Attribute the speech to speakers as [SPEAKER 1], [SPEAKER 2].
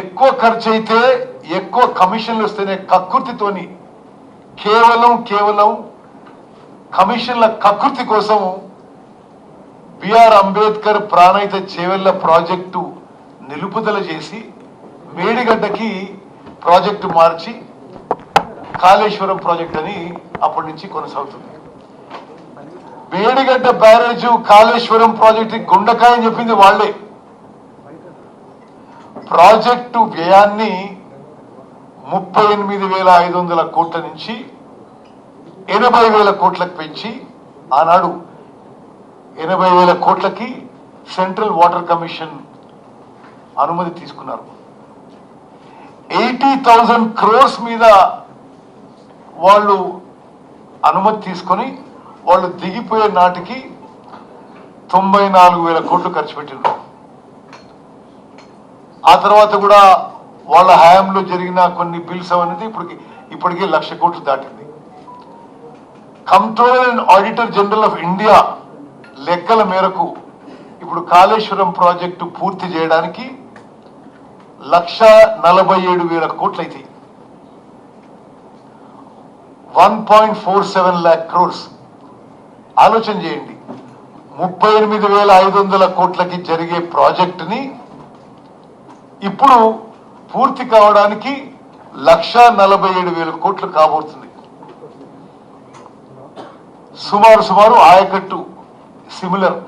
[SPEAKER 1] ఎక్కువ ఖర్చు అయితే ఎక్కువ కమిషన్లు వస్తేనే కకృతితోని కేవలం కేవలం కమిషన్ల కకృతి కోసం B R Ambedkar Pranahita Chevella project నిలుపుదల చేసి మేడిగడ్డకి ప్రాజెక్టు మార్చి కాళేశ్వరం ప్రాజెక్ట్ అని అప్పటి నుంచి కొనసాగుతుంది. మేడిగడ్డ బ్యారేజ్ కాళేశ్వరం ప్రాజెక్టు గుండకాయ అని చెప్పింది వాళ్ళే. ప్రాజెక్టు వ్యయాన్ని ముప్పై ఎనిమిది వేల ఐదు వందల కోట్ల నుంచి ఎనభై వేల కోట్లకు పెంచి ఆనాడు ఎనభై వేల కోట్లకి సెంట్రల్ వాటర్ కమిషన్ అనుమతి తీసుకున్నారు. ఎయిటీ థౌజండ్ క్రోర్స్ మీద వాళ్ళు అనుమతి తీసుకొని వాళ్ళు దిగిపోయే నాటికి తొంభై నాలుగు వేల కోట్లు ఖర్చు పెట్టినారు ఆ తర్వాత కూడా వాళ్ళ హయాంలో జరిగిన కొన్ని బిల్స్ అనేది ఇప్పటికి ఇప్పటికే లక్ష కోట్లు దాటింది. Controller and auditor general of India లెక్కల మేరకు ఇప్పుడు కాళేశ్వరం ప్రాజెక్టు పూర్తి చేయడానికి లక్ష నలభై ఏడు వేల కోట్లు అవుతాయి one point four seven lakh crores. ఆలోచన చేయండి. ముప్పై ఎనిమిది వేల ఐదు వందల కోట్లకి జరిగే ప్రాజెక్టుని ఇప్పుడు పూర్తి కావడానికి లక్ష నలభై ఏడు వేల కోట్లు కాబోతుంది. సుమారు సుమారు ఆయకట్టు సిమిలర్.